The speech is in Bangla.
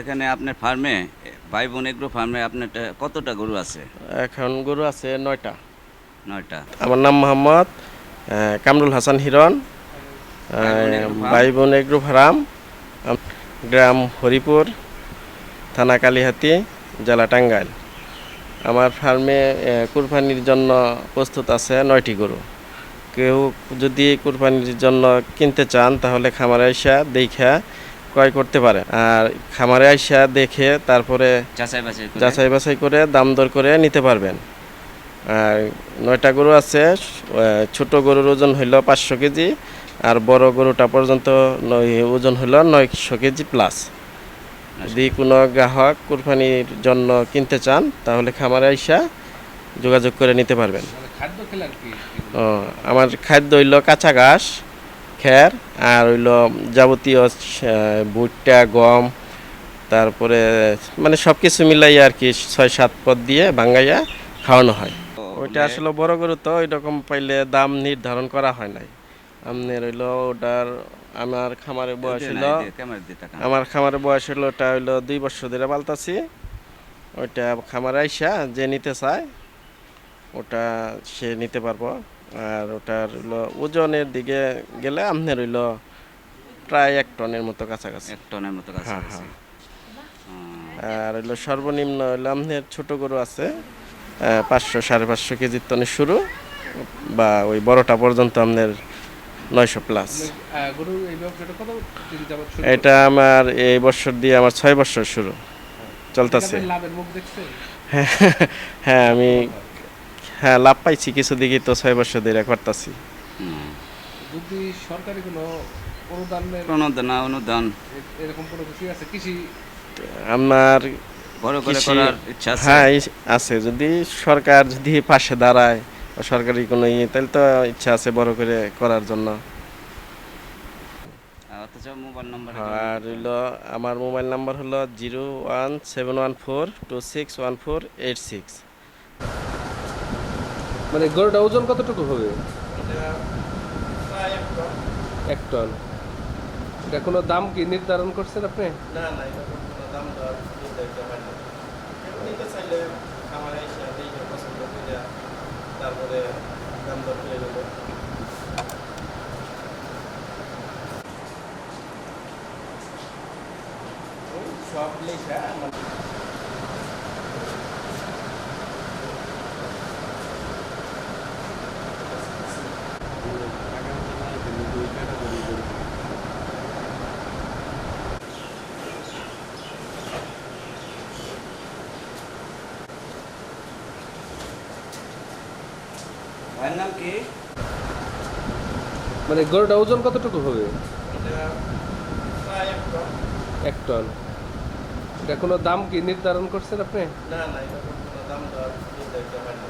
এখানে আপনার ফার্মে ভাই বোন এগ্রো ফার্মে আপনার কতটা গরু আছে? এখন গরু আছে নয়টা। নয়টা। আমার নাম মোহাম্মদ কামরুল হাসান ফার্ম? ভাই বোন এগ্রো ফার্ম গ্রাম হরিপুর থানা কালীহাতি জেলা টাঙ্গাইল। আমার ফার্মে কুরবানির জন্য প্রস্তুত আছে নয়টি গরু। কেউ যদি কুরবানির জন্য কিনতে চান তাহলে খামারে আইসা দেখা ক্রয় করতে পারে। আর খামারে আইসা দেখে তারপরে যাচাই বাছাই করে। দাম দর করে নিতে পারবেন। আর নয়টা গরু আছে ছোট গরুর ওজন হইল পাঁচশো কেজি আর বড় গরুটা পর্যন্ত ওজন হইল নয়শো কেজি প্লাস যদি কোনো গ্রাহক কুরবানির জন্য কিনতে চান তাহলে খামারে আইসা যোগাযোগ করে নিতে পারবেন। ও, আমার খাদ্য হইল কাঁচা ঘাস। খ্যার আর হইল যাবতীয় ভুট্টা গম তারপরে মানে সব কিছু মিলাই আর কি ছয় সাত পদ দিয়ে ভাঙ্গাইয়া খাওয়ানো হয়। ওইটা আসলে বড় গরু তো ওই রকম পাইলে দাম নির্ধারণ করা হয় নাই। আপনি হইল ওটার আমার খামারের বয়স তাকান। আমার খামারের বয়স হলো ওটা হইল দুই বছর ধরে পাল্টাছি ওইটা খামারে আইসা যে নিতে চায় ওটা সে নিতে পারব। আর ওটার হইল ওজনের দিকে গেলে আপনার হইল প্রায় এক টনের মতো কাছাকাছি। এক টনের মতো কাছে হ্যাঁ, আর হইল সর্বনিম্ন হইল আপনার ছোট গরু আছে পাঁচশো সাড়ে পাঁচশো কেজির টনের শুরু বা ওই বড়টা পর্যন্ত আপনার নয়শো প্লাস এটা আমার এই বছর দিয়ে আমার ছয় বছর শুরু চলতেছে। দেখছেন? হ্যাঁ আমি হ্যাঁ লাভ পাইছি কিছু দিকে তো ছয় বছর ধরে করতেছি। যদি সরকারি কোনো অনুদানের অনুদান অনুদান। এরকম কোনো কিছু আছে? কৃষি আমার বড় করে করার ইচ্ছা আছে? হ্যাঁ আছে। যদি সরকার যদি পাশে দাঁড়ায় সরকারি কোনো ইয়ে তাহলে তো ইচ্ছা আছে বড় করে করার জন্য। অথচ মোবাইল নাম্বার আর হইল আমার মোবাইল নাম্বার হলো zero one seven one four two six one four eight six. মানে গরুটা ওজন কতটুকু হবে? এক টন। এটা কোনো দাম কি নির্ধারণ করছেন আপনি? না দাম চাইলে আমার তারপরে দাম দর করে নেব। সব লেখা ভাইয়ের নাম কি? মানে গরুটা ওজন কতটুকু হবে? এক টন। এটা কোনো দাম কি নির্ধারণ করছেন আপনি? না না এটা কোনো দাম নির্ধারিত হয় না।